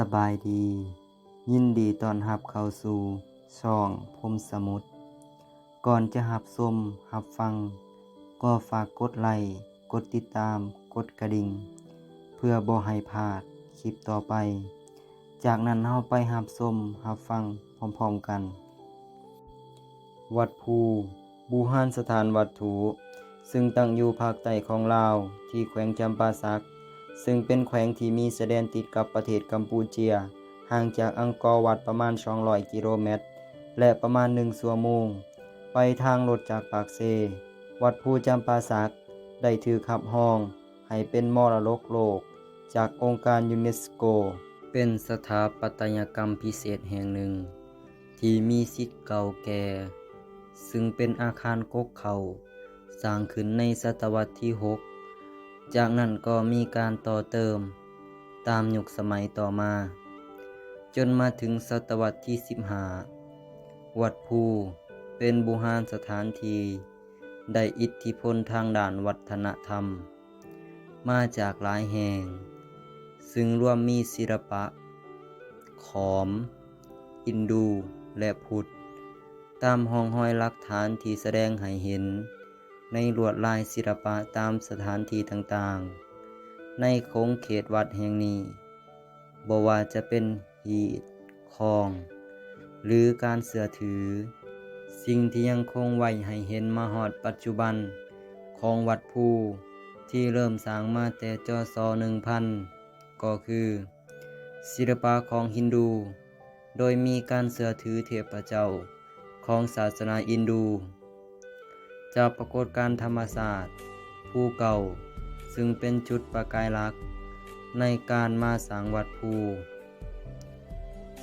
สบายดี ยินดีตอนรับเข้าสู่ ช่องพมสมุทรก่อนจะหับชมหับฟัง ก็ฝากกดไลค์กดติดตาม กดกระดิ่ง เพื่อบ่ให้พลาดคลิปต่อไป จากนั้นเฮาไปหับชมหับฟังพร้อมๆกัน วัดภูบูหานสถานวัตถุ ซึ่งตั้งอยู่ภาคใต้ของลาวที่แขวงจำปาสัก ซึ่งเป็นแขวงที่มีแสดนติดกับประเทศกัมพูเชีย ห่างจากอังกอร์วัดประมาณ 200 กิโลเมตร และประมาณ1ชั่วโมง ไปทางรถจากปากเซ วัดภูจำปาสัก ได้ถือขับห้อง ให้เป็นมรดกโลก จากองค์การยูเนสโก เป็นสถาปัตยกรรมพิเศษแห่งหนึ่ง ที่มีสิทธิ์เก่าแก่ ซึ่งเป็นอาคารกกเขาสร้างขึ้นในศตวรรษที่ 6 จากนั้นก็มีการต่อเติมตามยุคสมัยต่อมา จนมาถึงศตวรรษที่ 15 วัดภูเป็นบูหานสถานที่ได้อิทธิพลทางด้านวัฒนธรรม มาจากหลายแห่ง ซึ่งรวมมีศิลปะ ขอม อินดูและพุทธ ตามห้องห้อยหลักฐานที่แสดงให้เห็น ในลวดลายศิลปะตามสถานที่ต่างๆ ในโค้งเขตวัดแห่งนี้บ่ว่าจะเป็นหีดคอง หรือการเสือถือ สิ่งที่ยังคงไว้ให้เห็นมาหอดปัจจุบันของวัดภูที่เริ่มสร้างมาแต่จศ1000ก็คือ ศิลปะของฮินดู โดยมีการเสือถือเทพเจ้าของศาสนาอินดู จากปรากฏการธรรมศาสตร์ ภูเก่า ซึ่งเป็นจุดประกายหลัก ในการมาสางวัดภู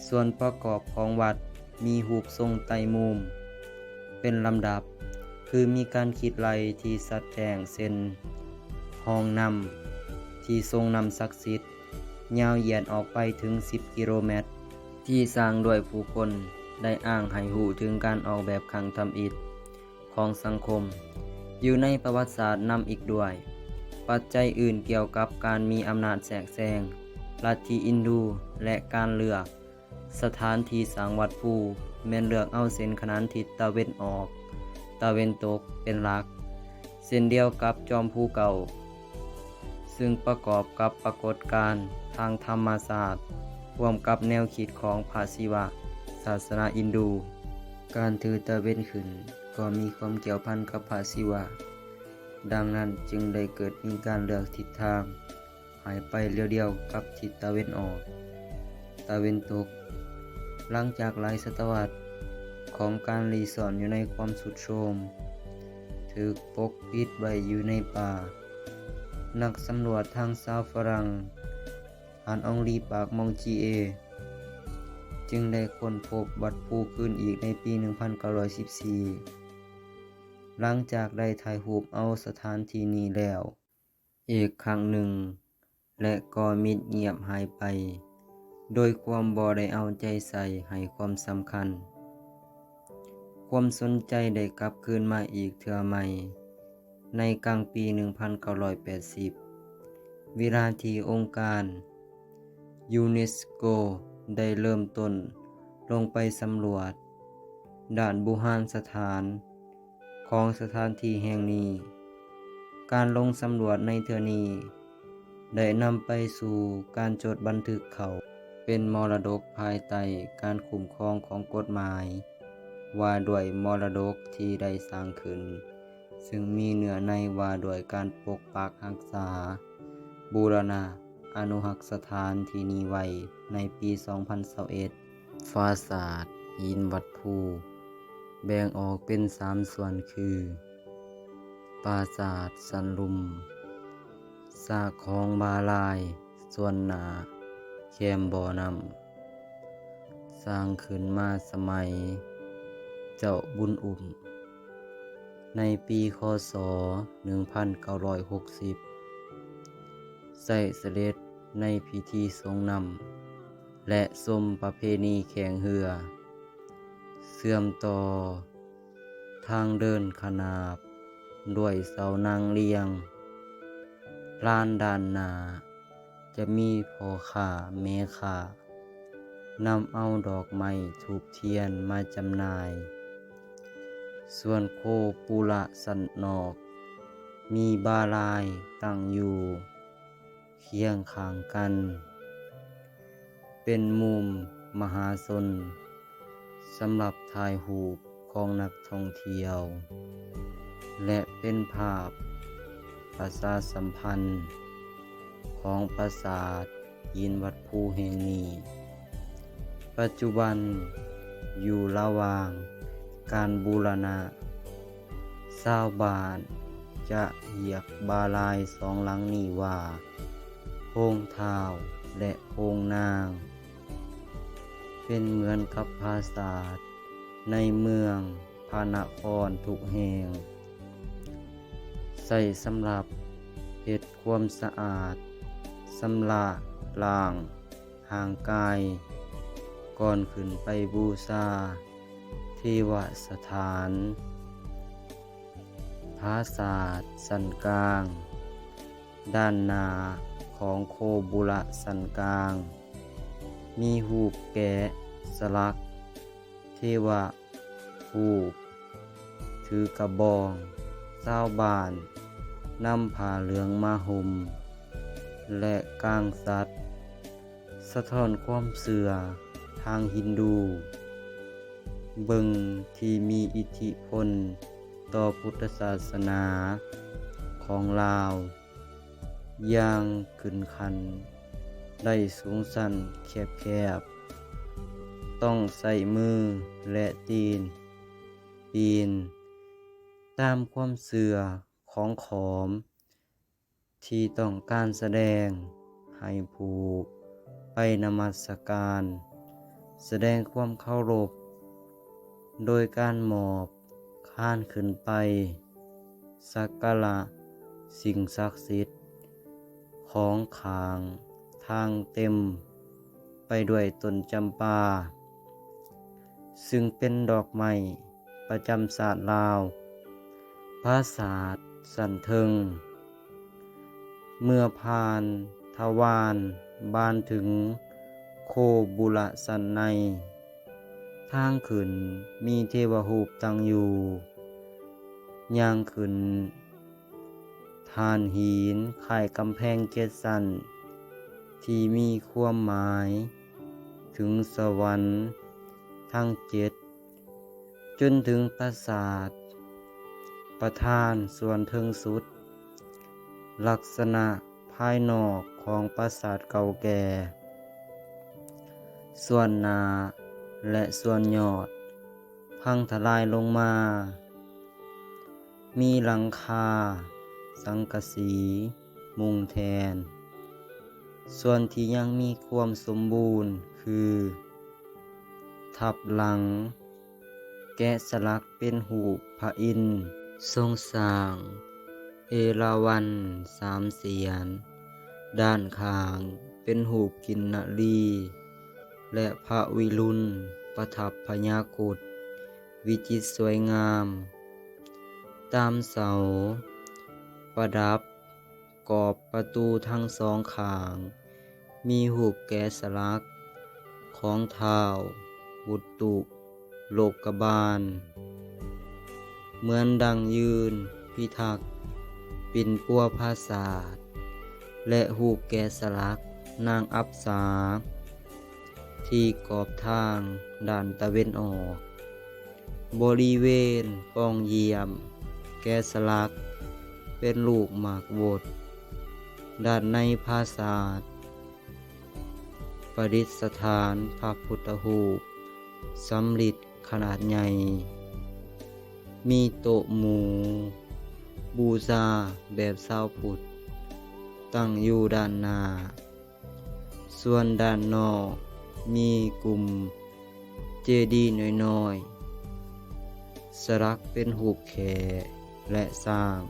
ส่วนประกอบของวัดมีหูปทรงไตมุม เป็นลำดับคือมีการขีดไหลที่สัดแจงเส้นห้องนำที่ทรงนำศักดิ์สิทธิ์ยาวเหยียดออกไปถึง 10 กิโลเมตร ที่สร้างโดยผู้คนได้อ้างให้หูถึงการออกแบบขังทำอิฐ ของสังคม อยู่ในประวัติศาสตร์นำอีกด้วย ปัจจัยอื่นเกี่ยวกับการมีอำนาจแทรกแซงลัทธิอินดูและการเลือก สถานที่สร้างวัดภูแม่นเลือกเอาเส้นขนานทิศตะเวนออก ตะเวนตกเป็นหลัก เส้นเดียวกับจอมภูเก่า ซึ่งประกอบกับปรากฏการณ์ทางธรรมศาสตร์ร่วมกับแนวคิดของพระศิวะ ศาสนาอินดู การถือตะเวนขึ้น ก็มีความเกี่ยวพันกับพระศิวะ ดังนั้นจึงได้เกิดมีการเลือกทิศทาง หายไปเรียวๆกับทิศตะเวนออก ตะเวนตก หลังจากหลายศตวรรษของการรีสอร์ทอยู่ในความสุดโทมถูกปกปิดไว้อยู่ในป่า นักสำรวจทางซาวฝรั่งอ่านองลีปากมองจีเอ จึงได้ค้นพบวัดภูขึ้นอีกในปี 1914 หลังจากได้ถ่ายรูปเอาสถานที่นี้แล้ว อีกครั้งหนึ่ง และก็มิดเงียบหายไป โดยความบ่ได้เอาใจใส่ให้ความสำคัญ ความสนใจได้กลับคืนมาอีกเทื่อใหม่ ในกลางปี 1980 เวลาที่องค์การยูเนสโก ได้เริ่มต้นลงไปสำรวจ ด่านบูหานสถาน ของสถานที่แห่งนี้ การลงสำรวจในเทือนี้ ได้นำไปสู่การจดบันทึกเขาเป็นมรดกภายใต้การคุ้มครองของกฎหมาย ว่าด้วยมรดกที่ได้สร้างขึ้น ซึ่งมีเหนือในว่าด้วยการปกปักรักษา บูรณา อนุรักสถานทีนีไว้ในปี 2021ฟาสาดหินวัดภูแบ่งออกเป็นสามส่วนคือ ปราสาทสันลุมสาของบาลาย ส่วนหนาแคมบอนำสร้างขึ้นมาสมัย เจ้าบุญอุ่ม ในปีคศ 1960 ใส่เสด็จ ในพิธีทรงนำและสมประเพณีแข่งเรือ เสื่อมต่อ ทางเดินขนาบ ด้วยเสานางเรียงลานด้านหนาจะมีพอค้าแม่ค้านำเอาดอกไม้ถูกเทียนมาจำหน่าย ส่วนโคปุระสันนอก มีบาลายตั้งอยู่ เคียงข้างกัน เป็นมุมมหาชนสำหรับถ่ายรูปของนักท่องเที่ยว และเป็นภาพประชาสัมพันธ์ ของปราสาทยินวัดภูแห่งนี้ ปัจจุบันอยู่ระหว่างการบูรณะชาวบ้านจะเรียกบาลายสองหลังนี้ว่า โพงเท้าและโพงนาง เป็นเหมือนกับภาษาทในเมืองพระนครทุกแหงใส่สำหรับเฮ็ดความสะอาดสำลาล้าง ห่างกาย ก่อนขึ้นไปบูชาเทวสถานพระศาสันกลาง ด้านหน้า ของโคบุระสันกลาง มีหูปแกะสลัก เทวะ หูปถือกระบองเจ้าบานนำผ้าเหลืองมาห่มและกางสัตว์ สะท้อนความเสื่อทางฮินดู เบิงที่มีอิทธิพลต่อพุทธศาสนาของลาว ย่างขึ้นคัน ได้สูงสันแคบๆต้องใส่มือและตีน ปีน ตามความเสื่อของขอม ที่ต้องการแสดง ให้ผู้ไปนมัสการ แสดงความเคารพ โดยการหมอบข้านขึ้นไป สักการะสิ่งศักดิ์สิทธิ์ ของขาง ทางเต็ม ไปด้วยต้นจำปา ซึ่งเป็นดอกไม้ประจำศาสตร์ลาว ภาษาสันเทิง เมื่อผ่านทวารบานถึงโคบุระสันใน ทางขึ้นมีเทวรูปตั้งอยู่ย่างขึ้น ทานหินไข่กำแพงเจ็ดสันที่มีความหมาย ถึงสวรรค์ทั้งเจ็ด จนถึงปราสาท ประธานส่วนเทิงสุด ลักษณะภายนอกของปราสาทเก่าแก่ ส่วนนาและส่วนยอด พังทลายลงมา มีหลังคา สังกสี มุงแทน ส่วนที่ยังมีความสมบูรณ์คือ ทับหลัง แกะสลักเป็นหูพระอินทรงสร้าง เอราวันสามเสียน ด้านข้างเป็นหูกินนรี และพระวิรุณประทับพญากุดวิจิตสวยงาม ตามเสา ประดับ กรอบประตูทั้งสองข้าง มีหูปแกะสลัก ของเท้าบุตตุโลกกบาล เหมือนดังยืน พิทักษ์ปินปัวภาษาสและหูปแกะสลักนางอับสา ที่กรอบทางด่านตะเวนออก บริเวณปองเยี่ยม แกะสลัก เป็นลูกหมากโบดด้านในภาษาสประดิษฐานพระพุทธรูปสำริดขนาดใหญ่ มีโต๊ะหมู บูชาแบบชาวพุทธตั้งอยู่ด้านหน้า ส่วนด้านนอกมีกลุ่มเจดีย์น้อยๆ สลักเป็นหูปแขและสร้าง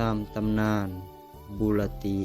ตามตำนาน บุรติ